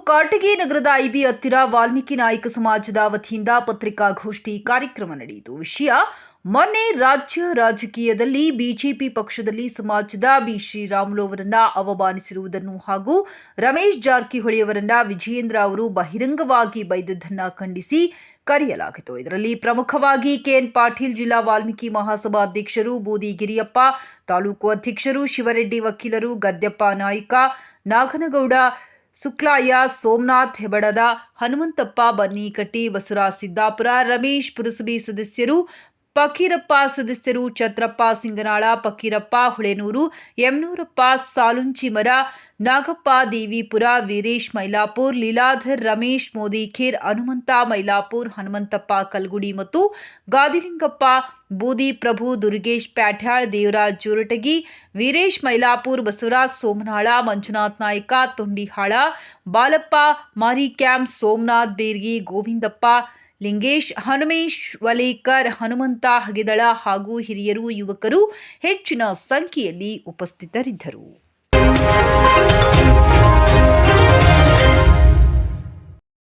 ಕಾರಟಗಿ ನಗರದ ಐಬಿ ಹತ್ತಿರ ವಾಲ್ಮೀಕಿ ನಾಯಕ ಸಮಾಜದ ವತಿಯಿಂದ ಪತ್ರಿಕಾಗೋಷ್ಠಿ ಕಾರ್ಯಕ್ರಮ ನಡೆಯಿತು. ವಿಷಯ, ಮೊನ್ನೆ ರಾಜ್ಯ ರಾಜಕೀಯದಲ್ಲಿ ಬಿಜೆಪಿ ಪಕ್ಷದಲ್ಲಿ ಸಮಾಜದ ಬಿ. ಶ್ರೀರಾಮುಲು ಅವರನ್ನ ಅವಮಾನಿಸಿರುವುದನ್ನು ಹಾಗೂ ರಮೇಶ್ ಜಾರಕಿಹೊಳಿ ಅವರನ್ನ ವಿಜಯೇಂದ್ರ ಅವರು ಬಹಿರಂಗವಾಗಿ ಬೈದದ್ದನ್ನ ಖಂಡಿಸಿ ಕರೆಯಲಾಗಿತ್ತು. ಇದರಲ್ಲಿ ಪ್ರಮುಖವಾಗಿ ಕೆಎನ್ ಪಾಟೀಲ್ ಜಿಲ್ಲಾ ವಾಲ್ಮೀಕಿ ಮಹಾಸಭಾ ಅಧ್ಯಕ್ಷರು ಬೂದಿ ಗಿರಿಯಪ್ಪ ತಾಲೂಕು ಅಧ್ಯಕ್ಷರು ಶಿವರೆಡ್ಡಿ ವಕೀಲರು ಗದ್ಯಪ್ಪ ನಾಯ್ಕ, ನಾಗನಗೌಡ ಸುಕ್ಲಾಯ ಸೋಮನಾಥ್ ಹೆಬಡದ ಹನುಮಂತಪ್ಪ ಬನ್ನಿಕಟ್ಟಿ ವಸುರಾ ಸಿದ್ದಾಪುರ ರಮೇಶ್ ಪುರಸಭೆ ಸದಸ್ಯರು ಫಕೀರಪ್ಪ ಸದಸ್ಯರು ಛತ್ರಪ್ಪ ಸಿಂಗನಾಳ ಫಕೀರಪ್ಪ ಹುಳೆನೂರು ಯಮನೂರಪ್ಪ ಸಾಲುಂಚಿಮರ, ನಾಗಪ್ಪ ದೇವಿಪುರ, ವೀರೇಶ್ ಮೈಲಾಪುರ್, ಲೀಲಾಧರ್ ರಮೇಶ್ ಮೋದಿಖೇರ್ ಹನುಮಂತ ಮೈಲಾಪುರ್, ಹನುಮಂತಪ್ಪ ಕಲ್ಗುಡಿ ಮತ್ತು ಗಾದಿಲಿಂಗಪ್ಪ ಬೂದಿ ಪ್ರಭು ದುರ್ಗೇಶ್ ಪ್ಯಾಠ್ಯಾಳ್ ದೇವರಾಜ್ ಜೋರಟಗಿ, ವೀರೇಶ್ ಮೈಲಾಪುರ್, ಬಸವರಾಜ್ ಸೋಮನಾಳ, ಮಂಜುನಾಥ್ ನಾಯ್ಕ, ತುಂಡಿಹಾಳ, ಬಾಲಪ್ಪ ಮಾರಿಕ್ಯಾಮ್ ಸೋಮನಾಥ್ ಬೇರ್ಗಿ, ಗೋವಿಂದಪ್ಪ ಲಿಂಗೇಶ್ ಹನುಮೇಶ್ ವಲೇಕರ್ ಹನುಮಂತ ಹಗೆದಳ ಹಾಗೂ ಹಿರಿಯರು ಯುವಕರು ಹೆಚ್ಚಿನ ಸಂಖ್ಯೆಯಲ್ಲಿ ಉಪಸ್ಥಿತರಿದ್ದರು.